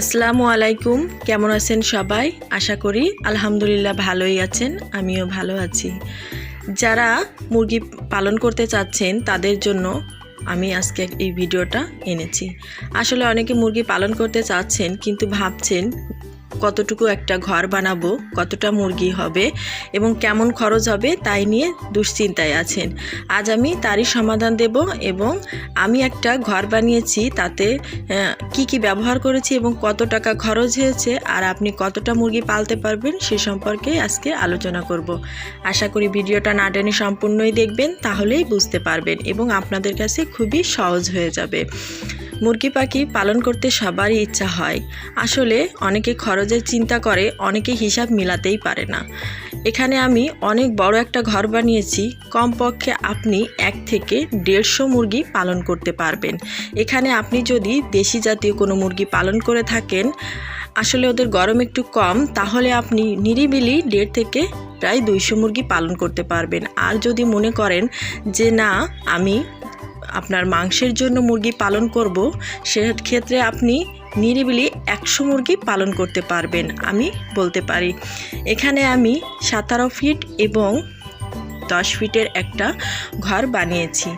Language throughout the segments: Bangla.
আসসালামু আলাইকুম। কেমন আছেন সবাই? আশা করি আলহামদুলিল্লাহ ভালোই আছেন, আমিও ভালো আছি। যারা মুরগি পালন করতে চাচ্ছেন, তাদের জন্য আমি আজকে এই ভিডিওটা এনেছি। আসলে অনেকে মুরগি পালন করতে চাচ্ছেন, কিন্তু ভাবছেন কতটুকু একটা ঘর বানাবো, কতটা মুরগি হবে এবং কেমন খরচ হবে তাই নিয়ে দুশ্চিন্তায় আছেন। আজ আমি তারই সমাধান দেব এবং আমি একটা ঘর বানিয়েছি, তাতে কি কি ব্যবহার করেছি এবং কত টাকা খরচ হয়েছে আর আপনি কতটা মুরগি পালতে পারবেন সে সম্পর্কে আজকে আলোচনা করব। আশা করি ভিডিওটা না টেনে সম্পূর্ণই দেখবেন, তাহলেই বুঝতে পারবেন এবং আপনাদের কাছে খুবই সহজ হয়ে যাবে। মুরগি পাখি পালন করতে সবারই ইচ্ছা হয়। আসলে অনেকে খরচের চিন্তা করে, অনেকে হিসাব মিলাতেই পারে না। এখানে আমি অনেক বড় একটা ঘর বানিয়েছি। কমপক্ষে আপনি এক থেকে দেড়শো মুরগি পালন করতে পারবেন। এখানে আপনি যদি দেশি জাতীয় কোনো মুরগি পালন করে থাকেন, আসলে ওদের গরম একটু কম, তাহলে আপনি নিরিবিলি দেড় থেকে প্রায় দুইশো মুরগি পালন করতে পারবেন। আর যদি মনে করেন যে, না, আমি আপনার মাংসের জন্য মুরগি পালন করব, সেক্ষেত্রে আপনি নিরিবিলি একশো মুরগি পালন করতে পারবেন, আমি বলতে পারি। এখানে আমি সাতারো ফিট এবং দশ ফিটের একটা ঘর বানিয়েছি।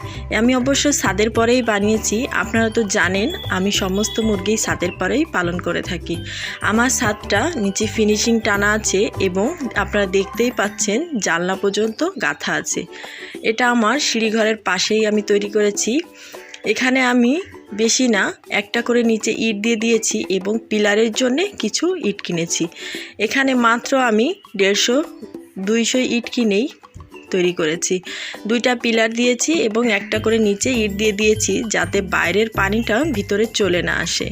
আমি অবশ্য সাদের পরেই বানিয়েছি। আপনারা তো জানেন, আমি সমস্ত মুরগি সাদের পরেই পালন করে থাকি। আমার সাদটা নিচে ফিনিশিং টানা আছে এবং আপনারা দেখতেই পাচ্ছেন জানলা পর্যন্ত গাঁথা আছে। এটা আমার সিঁড়িঘরের পাশেই আমি তৈরি করেছি। এখানে আমি বেশি না, একটা করে নিচে ইট দিয়ে দিয়েছি এবং পিলারের জন্যে কিছু ইট কিনেছি। এখানে মাত্র আমি দেড়শো, দুইশো ইট কিনেই তৈরি করেছি। দুইটা পিলার দিয়েছি এবং একটা করে নিচে ইট দিয়ে দিয়েছি যাতে বাইরের পানিটা ভিতরে চলে না আসে।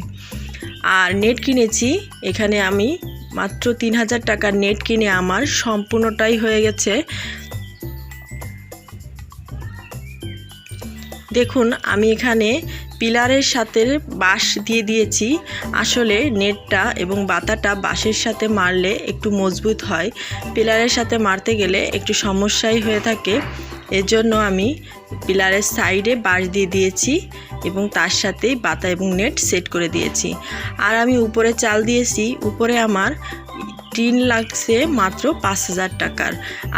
আর নেট কিনেছি, এখানে আমি মাত্র তিন হাজার টাকার নেট কিনে আমার সম্পূর্ণটাই হয়ে গেছে। দেখুন, আমি এখানে পিলারের সাথে বাঁশ দিয়ে দিয়েছি। আসলে নেটটা এবং বাতাটা বাঁশের সাথে মারলে একটু মজবুত হয়। পিলারের সাথে মারতে গেলে একটু সমস্যাই হয়ে থাকে। এজন্য আমি পিলারের সাইডে বাঁশ দিয়ে দিয়েছি এবং তার সাথেই বাতা এবং নেট সেট করে দিয়েছি। আর আমি উপরে চাল দিয়েছি। উপরে আমার টিন লাগছে মাত্র পাঁচ হাজার টাকার।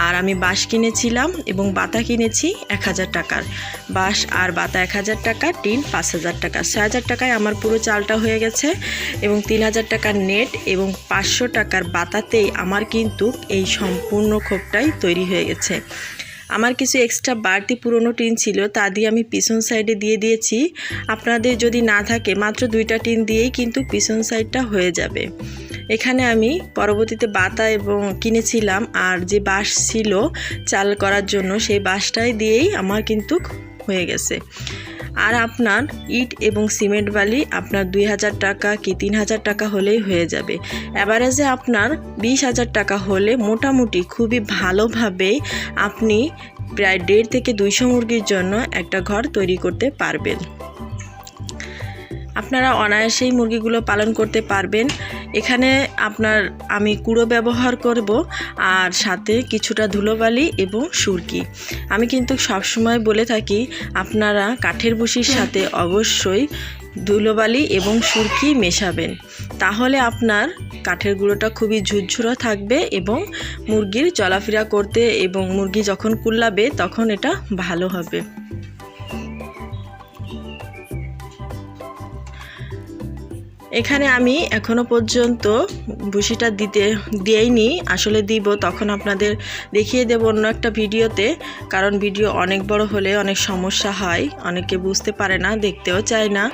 আর আমি বাঁশ কিনেছিলাম এবং বাতা কিনেছি এক হাজার টাকার। বাঁশ আর বাতা এক হাজার টাকা, টিন পাঁচ হাজার টাকা। ছয় হাজার টাকায় আমার পুরো চালটা হয়ে গেছে এবং তিন হাজার টাকার নেট এবং পাঁচশো টাকার বাতাতেই আমার কিন্তু এই সম্পূর্ণ খোপটাই তৈরি হয়ে গেছে। আমার কিছু এক্সট্রা বাড়তি পুরনো টিন ছিল, তা দিয়ে আমি পিছন সাইডে দিয়ে দিয়েছি। আপনাদের যদি না থাকে, মাত্র দুইটা টিন দিয়েই কিন্তু পিছন সাইডটা হয়ে যাবে। এখানে আমি পরবর্তীতে বাতা এবং কিনেছিলাম, আর যে বাঁশ ছিল চাল করার জন্য সেই বাঁশটাই দিয়েই আমার কিন্তু হয়ে গেছে। আর আপনার ইট এবং সিমেন্ট বালি আপনার দুই হাজার টাকা কি তিন হাজার টাকা হলেই হয়ে যাবে। অ্যাভারেজে আপনার বিশ হাজার টাকা হলে মোটামুটি খুবই ভালোভাবে আপনি প্রায় দেড় থেকে দুইশো মুরগির জন্য একটা ঘর তৈরি করতে পারবেন। আপনারা অনায়াসেই মুরগিগুলো পালন করতে পারবেন। এখানে আপনার আমি কুড়ো ব্যবহার করব আর সাথে কিছুটা ধুলোবালি এবং সুরকি। আমি কিন্তু সবসময় বলে থাকি, আপনারা কাঠের বুসির সাথে অবশ্যই ধুলোবালি এবং সুরকি মেশাবেন। তাহলে আপনার কাঠের গুঁড়োটা খুবই ঝুরঝুরা থাকবে এবং মুরগির চলাফেরা করতে এবং মুরগি যখন কুল্লাবে, তখন এটা ভালো হবে। এখানে আমি এখনও পর্যন্ত ভুসিটা দিতে, দিইনি, আসলে দিব, তখন আপনাদের দেখিয়ে দেব অন্য একটা ভিডিওতে, কারণ ভিডিও অনেক বড় হলে অনেক সমস্যা হয়, অনেকে বুঝতে পারে না, দেখতেও চায় না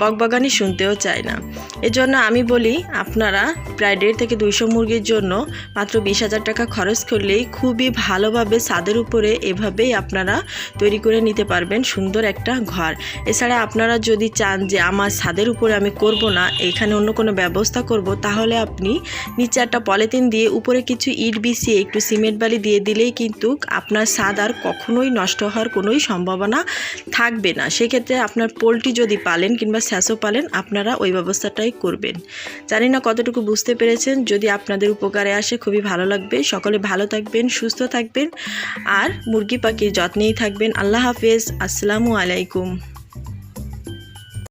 বকবাগানি শুনতেও চায় না। এজন্য আমি বলি, আপনারা প্রায় দেড় থেকে দুইশো মুরগির জন্য মাত্র বিশ হাজার টাকা খরচ করলেই খুবই ভালোভাবে ছাদের উপরে এভাবেই আপনারা তৈরি করে নিতে পারবেন সুন্দর একটা ঘর। এছাড়া আপনারা যদি চান যে আমার ছাদের উপরে আমি করব না এখানে অন্য কোনো ব্যবস্থা করব, তাহলে আপনি নিচে একটা পলিথিন দিয়ে উপরে কিছু ইট বিছিয়ে একটু সিমেন্ট বালি দিয়ে দিলেই কিন্তু আপনার স্বাদ আর কখনোই নষ্ট হওয়ার কোনোই সম্ভাবনা থাকবে না। সেক্ষেত্রে আপনার পোলট্রি যদি পালেন কিংবা স্যাঁচো পালেন, আপনারা ওই ব্যবস্থাটাই করবেন। জানি না কতটুকু বুঝতে পেরেছেন, যদি আপনাদের উপকারে আসে খুবই ভালো লাগবে। সকলে ভালো থাকবেন, সুস্থ থাকবেন, আর মুরগি পাখির যত্নেই থাকবেন। আল্লাহ হাফেজ, আসসালামু আলাইকুম।